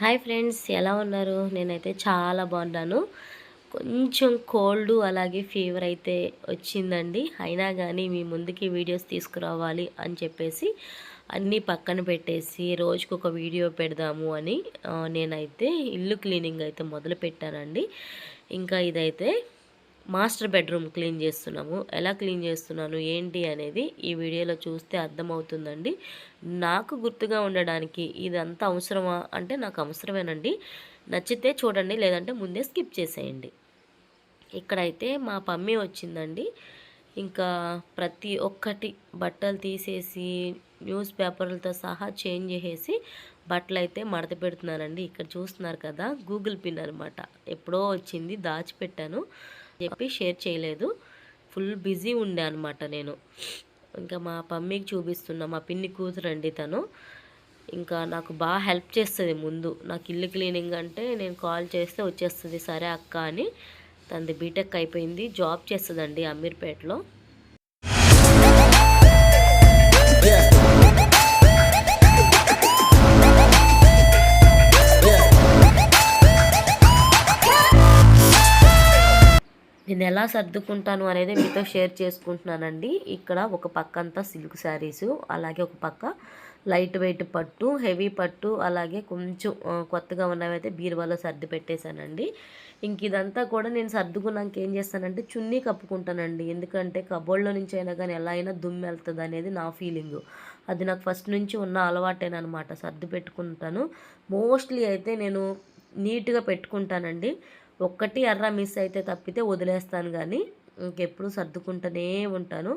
Hi friends ఎలా ఉన్నారు? నేనైతే చాలా బాగున్నాను. కొంచెం కోల్డ్ అలాగే ఫీవర్ అయితే వచ్చిందండి. అయినా కానీ మీ ముందుకి వీడియోస్ తీసుకురావాలి అని చెప్పేసి అన్నీ పక్కన పెట్టేసి రోజుకు ఒక వీడియో పెడదాము అని నేనైతే ఇల్లు క్లీనింగ్ అయితే మొదలు పెట్టానండి ఇంకా ఇదైతే మాస్టర్ బెడ్రూమ్ క్లీన్ చేస్తున్నాము. ఎలా క్లీన్ చేస్తున్నాను ఏంటి అనేది ఈ వీడియోలో చూస్తే అర్థమవుతుందండి. నాకు గుర్తుగా ఉండడానికి ఇదంతా అవసరమా అంటే నాకు అవసరమేనండి. నచ్చితే చూడండి లేదంటే ముందే స్కిప్ చేసేయండి. ఇక్కడైతే మా పమ్మి వచ్చిందండి. ఇంకా ప్రతి ఒక్కటి బట్టలు తీసేసి న్యూస్ పేపర్లతో సహా చేంజ్ చేసేసి బట్టలు అయితే మడత పెడుతున్నానండి. ఇక్కడ చూస్తున్నారు కదా గూగుల్ పిన్ అనమాట ఎప్పుడో వచ్చింది దాచిపెట్టాను. చెప్పి షేర్ చేయలేదు. ఫుల్ బిజీ ఉండే అనమాట నేను. ఇంకా మా పమ్మికి చూపిస్తున్నా మా పిన్ని కూతురండి తను. ఇంకా నాకు బాగా హెల్ప్ చేస్తుంది ముందు. నాకు ఇల్లు క్లీనింగ్ అంటే నేను కాల్ చేస్తే వచ్చేస్తుంది సరే అక్క అని. తనది బీటెక్ అయిపోయింది జాబ్ చేస్తుందండి అమీర్పేటలో. నేను ఎలా సర్దుకుంటాను అనేది మీతో షేర్ చేసుకుంటున్నానండి. ఇక్కడ ఒక పక్క అంతా సిల్క్ శారీసు అలాగే ఒక పక్క లైట్ వెయిట్ పట్టు హెవీ పట్టు అలాగే కొంచెం కొత్తగా ఉన్నవైతే బీరువాలో సర్ది పెట్టేశానండి. ఇంక ఇదంతా కూడా నేను సర్దుకున్నాక ఏం చేస్తానంటే చున్నీ కప్పుకుంటానండి. ఎందుకంటే కబోర్డ్లో నుంచి అయినా కానీ ఎలా అయినా దుమ్మె వెళ్తుంది అనేది నా ఫీలింగ్. అది నాకు ఫస్ట్ నుంచి ఉన్న అలవాటేనమాట సర్ది పెట్టుకుంటాను. మోస్ట్లీ అయితే నేను నీట్గా పెట్టుకుంటానండి. ఒక్కటి ఎర్ర మిస్ అయితే తప్పితే వదిలేస్తాను కానీ ఇంకెప్పుడు సర్దుకుంటూనే ఉంటాను.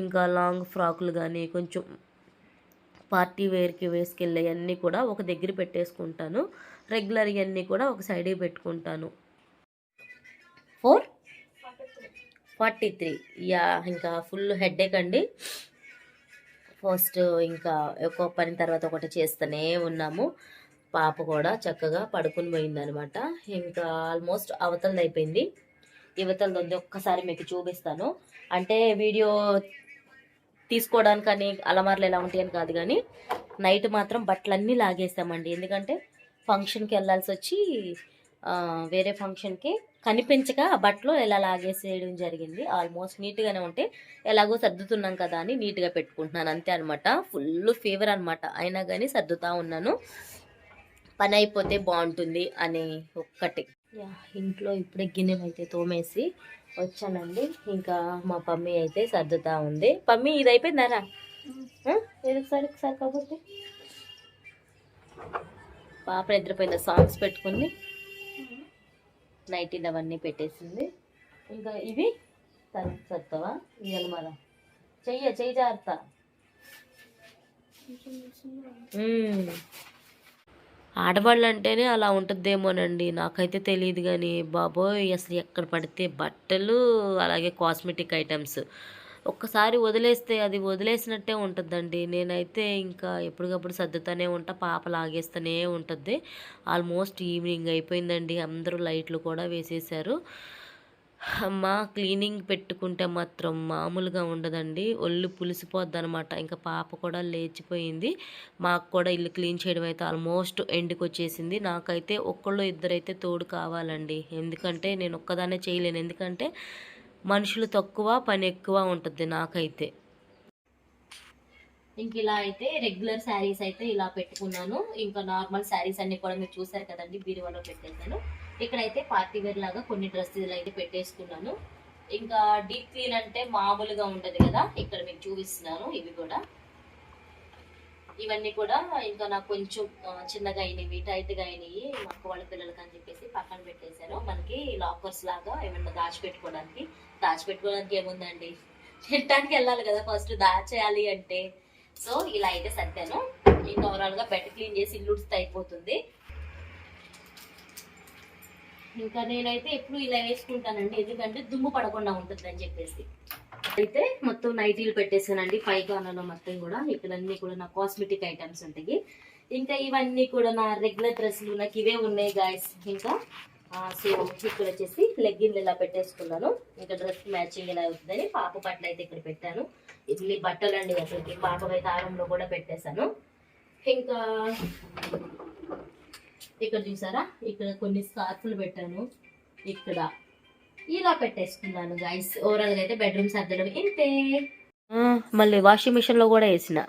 ఇంకా లాంగ్ ఫ్రాకులు కానీ కొంచెం పార్టీ వేర్కి వేసుకెళ్ళే అన్నీ కూడా ఒక దగ్గర పెట్టేసుకుంటాను. రెగ్యులర్ అన్నీ కూడా ఒక సైడ్కి పెట్టుకుంటాను. ఫోర్ ఫార్టీ త్రీ యా ఇంకా ఫుల్ హెడేక్ అండి. ఫస్ట్ ఇంకా ఒక్కో పని తర్వాత ఒకటి చేస్తూనే ఉన్నాము. పాప కూడా చక్కగా పడుకుని పోయిందనమాట. ఇంకా ఆల్మోస్ట్ అవతలది అయిపోయింది యువతలది ఉంది ఒక్కసారి మీకు చూపిస్తాను. అంటే వీడియో తీసుకోవడానికని అలమార్లు ఎలా ఉంటాయని కాదు కానీ నైట్ మాత్రం బట్టలన్నీ లాగేస్తామండి ఎందుకంటే ఫంక్షన్కి వెళ్ళాల్సి వచ్చి వేరే ఫంక్షన్కి కనిపించక ఆ బట్టలు ఎలా లాగేసేయడం జరిగింది. ఆల్మోస్ట్ నీట్గానే ఉంటే ఎలాగో సర్దుతున్నాం కదా అని నీట్గా పెట్టుకుంటున్నాను. అంతే అనమాట ఫుల్ ఫీవర్ అనమాట అయినా కానీ సర్దుతా ఉన్నాను. పని అయిపోతే బాగుంటుంది అనే ఒక్కటి. ఇంట్లో ఇప్పుడే గిన్నెలు అయితే తోమేసి వచ్చానండి. ఇంకా మా పమ్మి అయితే సర్దుతా ఉంది. పమ్మి ఇది అయిపోయిందారా? ఒకసారి ఒకసారి కాబట్టి పాప నిద్రపోయింది సాంగ్స్ పెట్టుకుని నైటీలు అవన్నీ పెట్టేసింది. ఇంకా ఇవి సర్ సర్తావా? ఇవాళ మన చెయ్య చెయ్యి జాగ్రత్త. ఆడవాళ్ళు అంటేనే అలా ఉంటుందేమోనండి. నాకైతే తెలియదు కానీ బాబోయ్ అసలు ఎక్కడ పడితే బట్టలు అలాగే కాస్మెటిక్ ఐటమ్స్. ఒక్కసారి వదిలేస్తే అది వదిలేసినట్టే ఉంటుందండి. నేనైతే ఇంకా ఎప్పటికప్పుడు సర్దుతానే ఉంటా పాప లాగేస్తూనే ఉంటుంది. ఆల్మోస్ట్ ఈవినింగ్ అయిపోయిందండి. అందరూ లైట్లు కూడా వేసేసారు అమ్మ క్లీనింగ్ పెట్టుకుంటే మాత్రం మామూలుగా ఉండదండి. ఒళ్ళు పులిసిపోద్ది అనమాట ఇంకా పాప కూడా లేచిపోయింది. మాకు కూడా ఇల్లు క్లీన్ చేయడం అయితే ఆల్మోస్ట్ ఎండ్కి వచ్చేసింది. నాకైతే ఒక్కళ్ళు ఇద్దరైతే తోడు కావాలండి. ఎందుకంటే నేను ఒక్కదానే చేయలేను. ఎందుకంటే మనుషులు తక్కువ పని ఎక్కువ ఉంటుంది నాకైతే. ఇంక ఇలా అయితే రెగ్యులర్ శారీస్ అయితే ఇలా పెట్టుకున్నాను. ఇంకా నార్మల్ శారీస్ అన్ని కూడా మీరు చూసారు కదండి బీరువాలో పెట్టేశాను. ఇక్కడైతే పార్టీ వేర్ లాగా కొన్ని డ్రెస్సులు అయితే పెట్టేసుకున్నాను. ఇంకా డీప్ క్లీన్ అంటే మామూలుగా ఉండదు కదా ఇక్కడ మీకు చూపిస్తున్నాను ఇవి కూడా. ఇవన్నీ కూడా ఇంకా నాకు కొంచెం చిన్నగా అయినవి టైట్గా అయినవి మాకు వాళ్ళ పిల్లలకి అని చెప్పేసి పక్కన పెట్టేశాను మనకి లాకర్స్ లాగా ఏమన్నా దాచిపెట్టుకోవడానికి దాచిపెట్టుకోవడానికి ఏముందండి? తినడానికి వెళ్ళాలి కదా ఫస్ట్ దాచేయాలి అంటే. సో ఇలా అయితే సర్దాను. ఇంకా ఓవరాల్గా బెడ్ క్లీన్ చేసి ఇల్లు అయిపోతుంది. ఇంకా నేనైతే ఎప్పుడు ఇలా వేసుకుంటానండి. ఎందుకంటే దుమ్ము పడకుండా ఉంటుంది అని చెప్పేసి. అయితే మొత్తం నైటీలు పెట్టేసానండి పైగానలో మొత్తం కూడా ఇక్కడన్నీ కూడా నా కాస్మెటిక్ ఐటమ్స్ ఉంటాయి. ఇంకా ఇవన్నీ కూడా నా రెగ్యులర్ డ్రెస్సులు నాకు ఇవే ఉన్నాయి గాయస్ ఇంకా సో ఇక్కడ వచ్చేసి లెగ్గిన్లు ఇలా పెట్టేసుకున్నాను. ఇంకా డ్రెస్ మ్యాచింగ్ ఇలా అవుతుందని పాప బట్టలు అయితే ఇక్కడ పెట్టాను. ఇవి బట్టలు అండి అసలుకి. పాప అయితే ఆరంలో కూడా పెట్టేశాను. ఇంకా ఇక్కడ చూసారా? ఇక్కడ కొన్ని స్కార్ఫ్లు పెట్టాను. ఇక్కడ ఇలా పెట్టేసుకున్నాను గైస్ ఓవరాల్గా అయితే బెడ్రూమ్ సర్దడం ఇంతే. మళ్ళీ వాషింగ్ మిషన్లో కూడా వేసిన.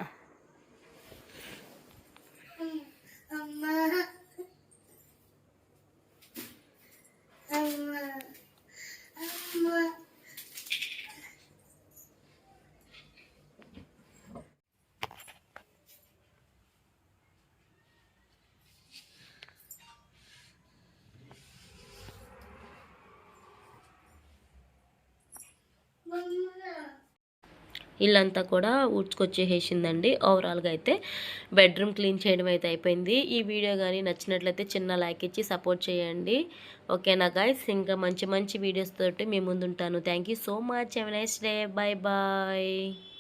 ఇల్లంతా కూడా ఊడ్చుకొచ్చేసేసిందండి. ఓవరాల్గా అయితే బెడ్రూమ్ క్లీన్ చేయడం అయితే అయిపోయింది. ఈ వీడియో కానీ నచ్చినట్లయితే చిన్న లైక్ ఇచ్చి సపోర్ట్ చేయండి. ఓకేనా గాయస్ ఇంకా మంచి మంచి వీడియోస్ తోటి మీ ముందుంటాను. Thank you so much have nice day bye bye